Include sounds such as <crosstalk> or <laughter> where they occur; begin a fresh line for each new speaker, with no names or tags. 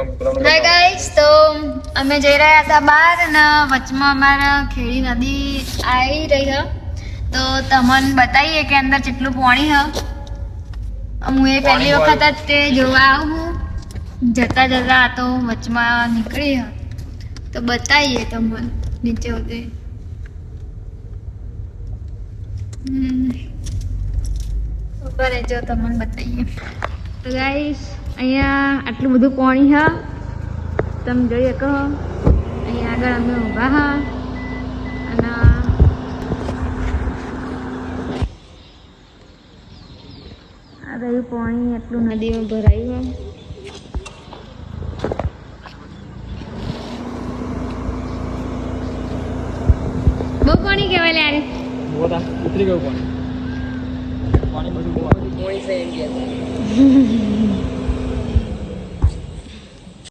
Hi guys તો અમે જઈ રહ્યા હતા બહાર અને વચમાં અમારા ખેડી નદી આવી રહી છે તો તમને બતાવીએ કે અંદર કેટલું પાણી છે હું એ પહેલી
પાણી
વખત જ તે જોવા આવું જતા જતા આ તો વચમાં નીકળી હ તો બતાવીએ તમને નીચે હોતે ઉપર જો તમને બતાવીએ તો ગાઈસ અહીંયા આટલું બધું પાણી હા. તમે જોઈ શકો અહીંયા આગળ અમે ઊભા હા. અને આ રહ્યું પાણી આટલું નદીમાં ભરાયું હોય બહુ પાણી કહેવાય લે
ઉતરી ગયું પાણી. પાણી બધું બહુ આવ્યું. <laughs>